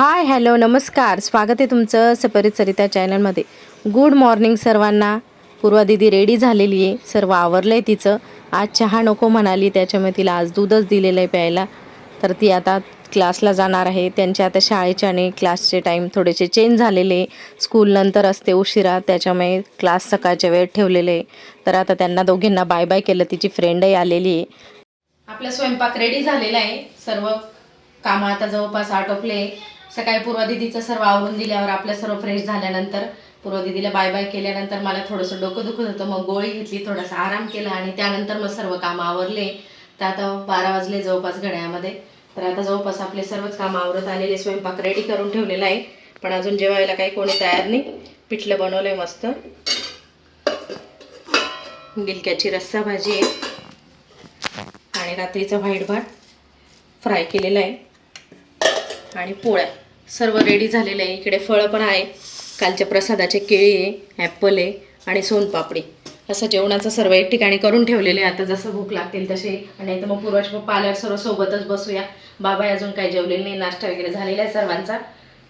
Hi hello नमस्कार. स्वागत आहे तुमचं सपरित सरिता चॅनलमध्ये. गुड मॉर्निंग सर्वांना. पूर्वा दिदी रेडी झालेली आहे. सर्व आवरलं आहे तिचं. आज चहा नको म्हणाली त्याच्यामुळे तिला आज दूधच दिलेलं आहे प्यायला. तर ती आता क्लासला जाणार आहे. त्यांच्या आता शाळेचे आणि क्लासचे टाईम थोडेसे चेंज झालेले स्कूल नंतर असते उशिरा त्याच्यामुळे क्लास सकाळच्या वेळेत ठेवलेले आहे. तर आता त्यांना दोघींना बाय बाय केलं. तिची फ्रेंडही आलेली आहे. आपला स्वयंपाक रेडी झालेला आहे. सर्व कामं आता जवळपास आटोपले सकाळी पूर्वा दिदीचं सर्व आवरून दिल्यावर आपलं सर्व फ्रेश झाल्यानंतर पूर्वा दिदीला बाय बाय केल्यानंतर मला थोडंसं डोकं दुखत होतं. मग गोळी घेतली थोडासा आराम केला आणि त्यानंतर मग सर्व कामं आवरले. तर आता बारा वाजले जवळपास घड्यामध्ये तर आता जवळपास आपले सर्वच कामं आवरत आलेले स्वयंपाक रेडी करून ठेवलेला आहे. पण अजून जेवायला काही कोणी तयार नाही. पिठलं बनवलं आहे मस्त. गिलक्याची रस्सा भाजी आहे. आणि रात्रीचा व्हाईट भात फ्राय केलेला आहे. आणि पोळ्या. सर्व रेडी झालेलं आहे. इकडे फळं पण आहे. कालच्या प्रसादाचे केळी आहे ॲपल आहे आणि सोनपापडी. असं जेवणाचं सर्व एक ठिकाणी करून ठेवलेले आहे. आता जसं भूक लागतील तसे आणि तर मग पूर्वाचे पप्पा आल्यावर सर्व सोबतच बसूया. बाबा अजून काही जेवलेले नाही. नाश्ता वगैरे झालेला आहे सर्वांचा.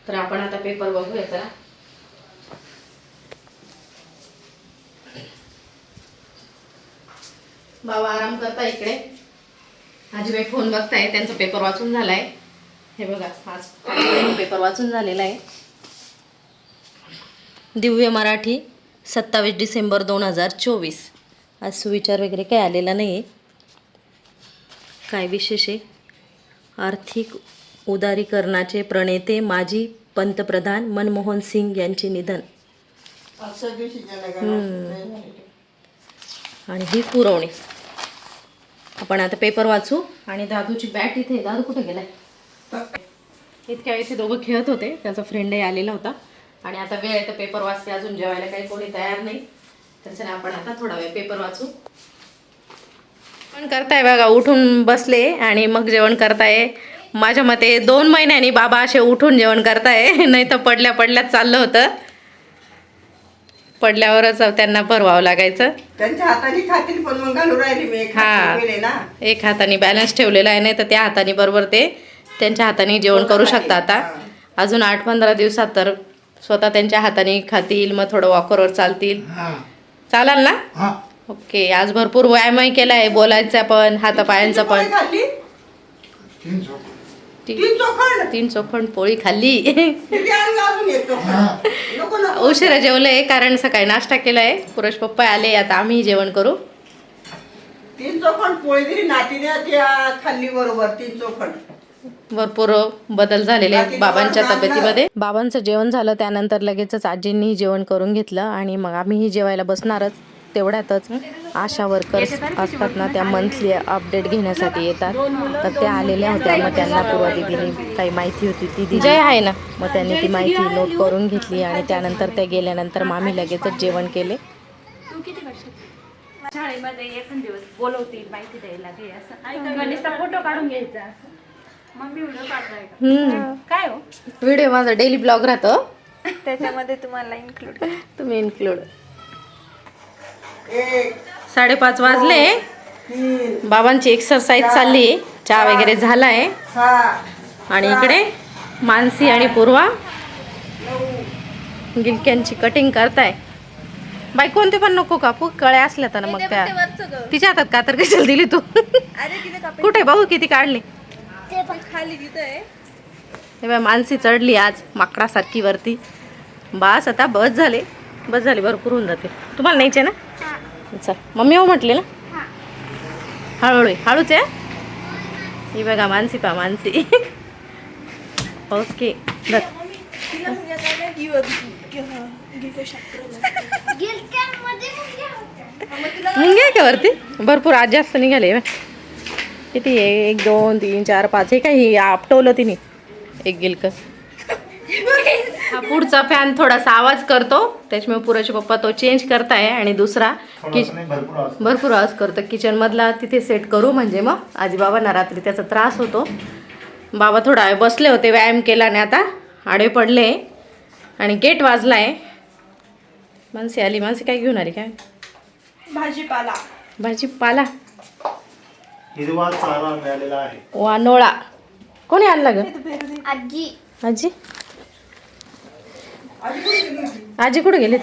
तर आपण आता पेपर बघूया जरा. बाबा आराम करता इकडे. आजीबाई फोन बघताय. त्यांचा पेपर वाचून झालाय. हे बघा आज पेपर वाचून झालेला आहे. दिव्य मराठी सत्तावीस डिसेंबर दोन हजार चोवीस. आज सुविचार वगैरे काही आलेला नाही आहे काय विशेष आहे? आर्थिक उदारीकरणाचे प्रणेते माजी पंतप्रधान मनमोहन सिंग यांचे निधन. हम्म. आणि ही पुरवणी. आपण आता पेपर वाचू. आणि दादूची बॅट इथे. दादू कुठे गेलाय? इतक्या वेळेस दोघं खेळत होते. त्याचा फ्रेंडही आलेला होता. आणि आता वेळ आहे तर पेपर वाचते. अजून जेवायला काही कोणी तयार नाही. तर चला आपण आता थोडा वेळ पेपर वाचू. पण करताय बघा उठून बसले आणि मग जेवण करताय. माझ्या मते दोन महिन्यांनी बाबा असे उठून जेवण करताय. नाही तर पडल्या पडल्याच चाललं होतं. पडल्यावरच त्यांना भरवावं लागायचं. त्यांच्या हाताने खातील पण मग घालून राहिली मी. एक हा. एक हाताने बॅलन्स ठेवलेला आहे. नाही तर त्या हाताने बरोबर ते त्यांच्या हाताने जेवण करू शकता आता. अजून आठ पंधरा दिवसात तर स्वतः त्यांच्या हाताने खातील मग थोडं वॉकरवर चालतील. चालाल ना? ओके आज भरपूर व्यायामही केला आहे बोलायचा पण हातापायांचा पण. तीन चोखंड पोळी खाल्ली. उशिरा जेवलंय कारण सकाळी नाश्ता केलाय. पुरुष पप्पा आले आता आम्ही जेवण करू. तीन चोखंड पोळी दिली नातीने खाल्ली बरोबर तीन चोखंड भरपूर बदल झालेले आहेत बाबांच्या तब्येतीमध्ये. बाबांचं जेवण झालं त्यानंतर लगेचच आजींनी जेवण करून घेतलं आणि मग आम्हीही जेवायला बसणारच. तेवढ्यातच आशा वर्कर्स असतात ना त्या मंथली अपडेट घेण्यासाठी येतात. तर त्या आलेल्या होत्या मग त्यांना पूर्वा दिदीने काही माहिती होती ती दिली. आहे ना. मग त्यांनी ती माहिती नोट करून घेतली आणि त्यानंतर त्या गेल्यानंतर मग आम्ही लगेचच जेवण केले. शाळेमध्ये एखाद दिवस बोलवतील माहिती द्यायला घे असं. फोटो काढून घ्यायचा असं. हम्म. काय हो? व्हिडिओ माझा डेली ब्लॉग राहतो. त्याच्यामध्ये तुम्हाला इन्क्लूड तुम्ही इन्क्लूड साडेपाच वाजले. तीन बाबांची एक्सरसाइज चालली. आहे चहा वगैरे झालाय. सहा आणि इकडे मानसी आणि पूर्वा. गिलक्यांची कटिंग करताय. बाई कोणते पण नको कापू. कळ्या असल्या तर मग त्या. तिच्या हातात का तर कशाला दिली तू? कुठे बघू किती काढली. खाली तिथं हे बाय मानसी चढली आज माकडासारखी वरती. बास आता बस झाले. बस झाली भरपूर होऊन जाते. तुम्हाला न्यायचे ना? चल मम्मी हो म्हटली ना? हळूहळू. हळूच आहे ही बघा मानसी पा मानसी. ओके. मुंग्या का वरती? भरपूर आज जास्त निघाले. किती आहे? एक दोन तीन चार पाच. हे काही आपटवलं तिने. एक गिलक हा पुढचा फॅन थोडासा आवाज करतो. त्याच्यामुळे पुराचे पप्पा तो चेंज करताय. आणि दुसरा कि भरपूर आवाज करतो. किचन मधला तिथे सेट करू म्हणजे मग आजी बाबांना रात्री त्याचा त्रास होतो. बाबा थोडा बसले होते व्यायाम केला आणि आता. आडे पडले. आणि गेट वाजलाय. माणसे आली. माणसे काय घेऊन आली काय? भाजीपाला. भाजीपाला. हिरवा चारा मिळालेला आहे. वानोळा. कोणी आणला ग? आजी. आजी? आजी कुठे गेलीत?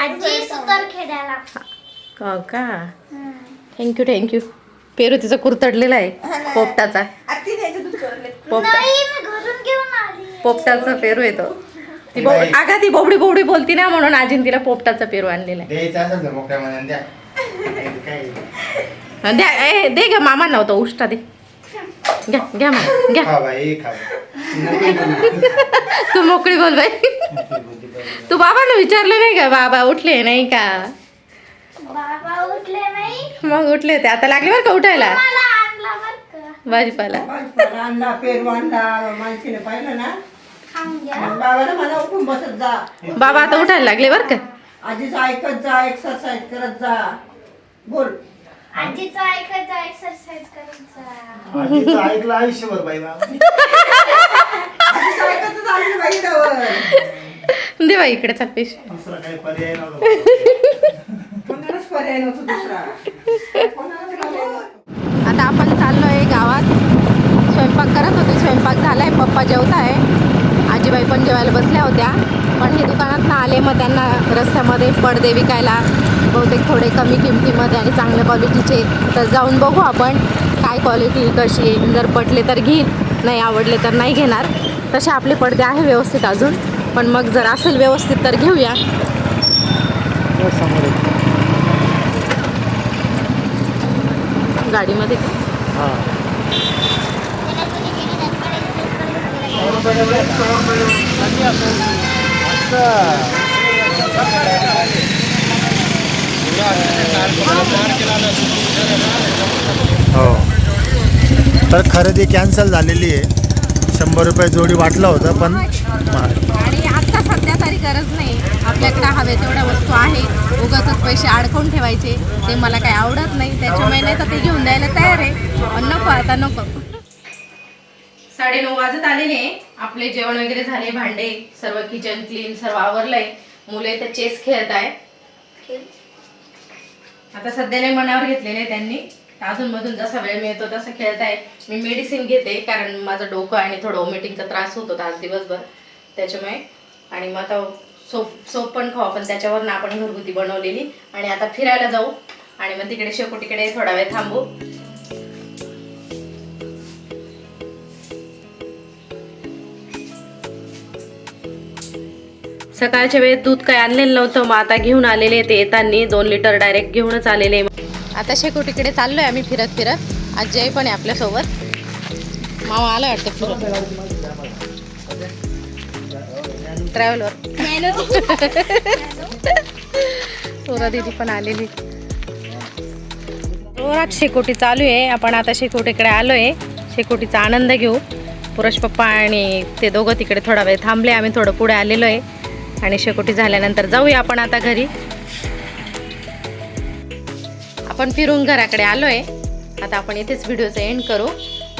आजी सुतर खेळायला. हो का? थँक्यू थँक्यू पेरू तिचा कुरतडलेला आहे पोपटाचा. पोपटा. नाही मी घरून घेऊन आली. पोपटाचा पेरू येतो ती. बो अगं ती बोबडी बोबडी बोलती ना म्हणून आजीन तिला पोपटाचा पेरू आणलेला आहे. द्यायचं असेल तर मोकळ्या मनाने द्या. काय अं, द्या ए दे ग मामा नव्हतं उष्टा दे. घ्या घ्या मला घ्या. खा बाई खा बाई. तू मोकळी बोल बाई. तू बाबांना विचारलं नाही का बाबा उठले नाही का? बाबा उठले नाही. मग उठले होते. आता लागले बरं का उठायला? मला आणला बर का? भाजीपाला. भाजीपाला आणला पेरू आणला माणसीने पाहिलं ना. खाऊन घ्या मग बाबाला मला उठून बसत जा. बाबा आता उठायला लागले बरं का? आधीच ऐकत जा एक्सरसाइज करत जा. बोल. आजीचं ऐकायचं एक्सरसाइज करायचा. आजीचं ऐकलं आयुष्यभर बाई बा. आधीच ऐकतच आली बाई जवळ दे बाई इकडे चप्पेश दुसरा काही पर्याय नव्हता. कोणालाच पर्याय नव्हता दुसरा. कोणालाच पर्याय नव्हता. आता आपण चाललोय गावात. स्वयंपाक करत होते स्वयंपाक झालाय पप्पा जेवताय. आजीबाई पण जेवायला बसल्या होत्या. पण हे दुकानात ना आले मग त्यांना रस्त्यामध्ये पडदे विकायला बहुतेक थोडे कमी किमतीमध्ये आणि चांगल्या क्वालिटीचे तर जाऊन बघू आपण काय क्वालिटी कशी आहे. जर पटले तर घेईन नाही आवडले तर नाही घेणार. तसे आपले पडदे आहे व्यवस्थित अजून. पण मग जर असेल व्यवस्थित तर घेऊया. गाडीमध्ये का? हो. तर खरेदी कॅन्सल झालेली आहे. शंभर रुपये जोडी वाटलं होतं पण आणि आत्ता सध्या तरी गरज नाही. आपल्याकडे हवे तेवढ्या वस्तू आहे उगाच पैसे अडकवून ठेवायचे. ते मला काही आवडत नाही. त्याच्यामुळे नाही तर ते घेऊन द्यायला तयार आहे. पण नको आता नको. साडे नऊ वाजत आलेले आपले जेवण वगैरे झाले भांडे सर्व किचन क्लीन सर्व आवरलंय. मुले तर चेस खेळत आहे आता सध्या नाही मनावर घेतलेले त्यांनी. अजून मधून जसा वेळ मिळतो तसं खेळत आहे मी मेडिसिन घेते कारण माझं डोकं आणि थोडं ओमिटिंगचा त्रास होत होता आज दिवसभर. त्याच्यामुळे. आणि मग आता सोप सोप पण खाऊ आपण. त्याच्यावर ना आपण घरगुती बनवलेली. आणि आता फिरायला जाऊ. आणि मग तिकडे शेकोटीकडे थोडा वेळ थांबू. सकाळच्या वेळेत दूध काय आणलेलं नव्हतं मग आता घेऊन आलेले ते येताना दोन लिटर डायरेक्ट घेऊनच आलेले. आता शेकोटीकडे चाललोय आम्ही फिरत फिरत. आजी आई पण आहे आपल्यासोबत. मामा आला वाटतं फिरत ट्रॅव्हलवर सोरा दिदी पण आलेली. जोरात शेकोटी चालू आहे. आपण आता शेकोटीकडे आलोय. शेकोटीचा आनंद घेऊ. पुरुष पप्पा आणि ते दोघं तिकडे थोडा वेळ थांबले. आम्ही थोडं पुढे आलेलो आहे. आणि शेकोटी झाल्यानंतर जाऊया आपण आता घरी. आपण फिरून घराकडे आलोय. आता आपण इथेच व्हिडिओचं एंड करू.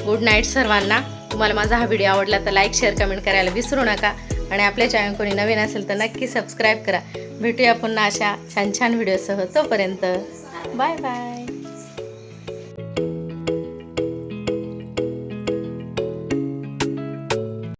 गुड नाईट सर्वांना. तुम्हाला माझा हा व्हिडिओ आवडला तर लाईक शेअर कमेंट करायला विसरू नका. आणि आपल्या चॅनल कोणी नवीन असेल तर नक्की सबस्क्राईब करा. भेटूया पुन्हा अशा छान छान व्हिडिओसह तोपर्यंत. Bye bye